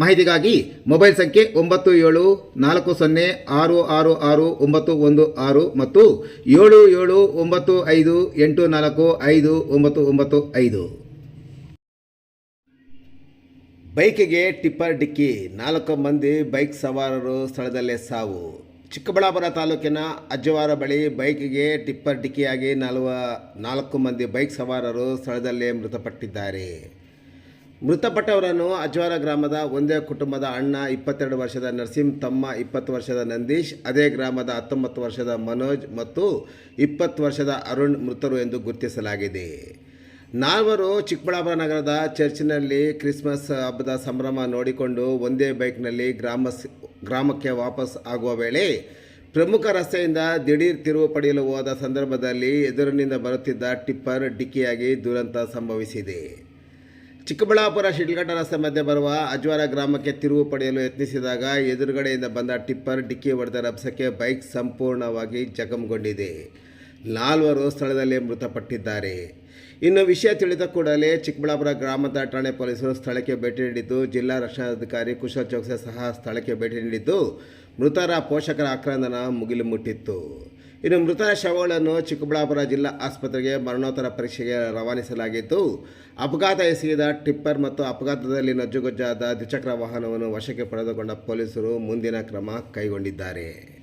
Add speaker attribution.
Speaker 1: ಮಾಹಿತಿಗಾಗಿ ಮೊಬೈಲ್ ಸಂಖ್ಯೆ ಒಂಬತ್ತು ಏಳು ನಾಲ್ಕು ಸೊನ್ನೆ ಆರು ಆರು ಆರು ಒಂಬತ್ತು ಒಂದು ಆರು ಮತ್ತು ಏಳು ಏಳು ಒಂಬತ್ತು ಐದು ಎಂಟು ನಾಲ್ಕು ಐದು ಒಂಬತ್ತು ಒಂಬತ್ತು ಐದು. ಬೈಕಿಗೆ ಟಿಪ್ಪರ್ ಡಿಕ್ಕಿ. ನಾಲ್ಕು ಮಂದಿ ಬೈಕ್ ಸವಾರರು ಸ್ಥಳದಲ್ಲೇ ಸಾವು. ಚಿಕ್ಕಬಳ್ಳಾಪುರ ತಾಲೂಕಿನ ಅಜ್ಜವಾರ ಬಳಿ ಬೈಕಿಗೆ ಟಿಪ್ಪರ್ ಡಿಕ್ಕಿಯಾಗಿ ನಾಲ್ವ ನಾಲ್ಕು ಮಂದಿ ಬೈಕ್ ಸವಾರರು ಸ್ಥಳದಲ್ಲೇ ಮೃತಪಟ್ಟಿದ್ದಾರೆ. ಮೃತಪಟ್ಟವರನ್ನು ಅಜ್ವಾರ ಗ್ರಾಮದ ಒಂದೇ ಕುಟುಂಬದ ಅಣ್ಣ ಇಪ್ಪತ್ತೆರಡು ವರ್ಷದ ನರಸಿಂಹ ತಮ್ಮ ಇಪ್ಪತ್ತು ವರ್ಷದ ನಂದೀಶ್, ಅದೇ ಗ್ರಾಮದ ಹತ್ತೊಂಬತ್ತು ವರ್ಷದ ಮನೋಜ್ ಮತ್ತು ಇಪ್ಪತ್ತು ವರ್ಷದ ಅರುಣ್ ಮೃತರು ಎಂದು ಗುರುತಿಸಲಾಗಿದೆ. ನಾಲ್ವರು ಚಿಕ್ಕಬಳ್ಳಾಪುರ ನಗರದ ಚರ್ಚ್ನಲ್ಲಿ ಕ್ರಿಸ್ಮಸ್ ಹಬ್ಬದ ಸಂಭ್ರಮ ನೋಡಿಕೊಂಡು ಒಂದೇ ಬೈಕ್ನಲ್ಲಿ ಗ್ರಾಮ ಗ್ರಾಮಕ್ಕೆ ವಾಪಸ್ ಆಗುವ ವೇಳೆ ಪ್ರಮುಖ ರಸ್ತೆಯಿಂದ ದಿಢೀರ್ ತಿರುವು ಪಡೆಯಲು ಹೋದ ಸಂದರ್ಭದಲ್ಲಿ ಎದುರಿನಿಂದ ಬರುತ್ತಿದ್ದ ಟಿಪ್ಪರ್ ಡಿಕ್ಕಿಯಾಗಿ ದುರಂತ ಸಂಭವಿಸಿದೆ. ಚಿಕ್ಕಬಳ್ಳಾಪುರ ಶಿಡ್ಲಘಟ್ಟ ರಸ್ತೆ ಮಧ್ಯೆ ಬರುವ ಅಜ್ವಾರ ಗ್ರಾಮಕ್ಕೆ ತಿರುವು ಪಡೆಯಲು ಯತ್ನಿಸಿದಾಗ ಎದುರುಗಡೆಯಿಂದ ಬಂದ ಟಿಪ್ಪರ್ ಡಿಕ್ಕಿ ಹೊಡೆದ ರಭಸಕ್ಕೆ ಬೈಕ್ ಸಂಪೂರ್ಣವಾಗಿ ಜಖಂಗೊಂಡಿದೆ ನಾಲ್ವರು ಸ್ಥಳದಲ್ಲೇ ಮೃತಪಟ್ಟಿದ್ದಾರೆ. ಇನ್ನು ವಿಷಯ ತಿಳಿದ ಕೂಡಲೇ ಚಿಕ್ಕಬಳ್ಳಾಪುರ ಗ್ರಾಮದ ಠಾಣೆ ಪೊಲೀಸರು ಸ್ಥಳಕ್ಕೆ ಭೇಟಿ ನೀಡಿದ್ದು, ಜಿಲ್ಲಾ ರಕ್ಷಣಾಧಿಕಾರಿ ಕುಶಲ್ ಚೌಕ್ಸೆ ಸಹ ಸ್ಥಳಕ್ಕೆ ಭೇಟಿ ನೀಡಿದ್ದು, ಮೃತರ ಪೋಷಕರ ಆಕ್ರಂದನ ಮುಗಿಲು ಮುಟ್ಟಿತ್ತು. ಇನ್ನು ಮೃತರ ಶವಗಳನ್ನು ಚಿಕ್ಕಬಳ್ಳಾಪುರ ಜಿಲ್ಲಾ ಆಸ್ಪತ್ರೆಗೆ ಮರಣೋತ್ತರ ಪರೀಕ್ಷೆಗೆ ರವಾನಿಸಲಾಗಿತ್ತು. ಅಪಘಾತ ಎಸಗಿದ ಟಿಪ್ಪರ್ ಮತ್ತು ಅಪಘಾತದಲ್ಲಿ ನಜ್ಜುಗೊಜ್ಜಾದ ದ್ವಿಚಕ್ರ ವಾಹನವನ್ನು ವಶಕ್ಕೆ ಪಡೆದುಕೊಂಡ ಪೊಲೀಸರು ಮುಂದಿನ ಕ್ರಮ ಕೈಗೊಂಡಿದ್ದಾರೆ.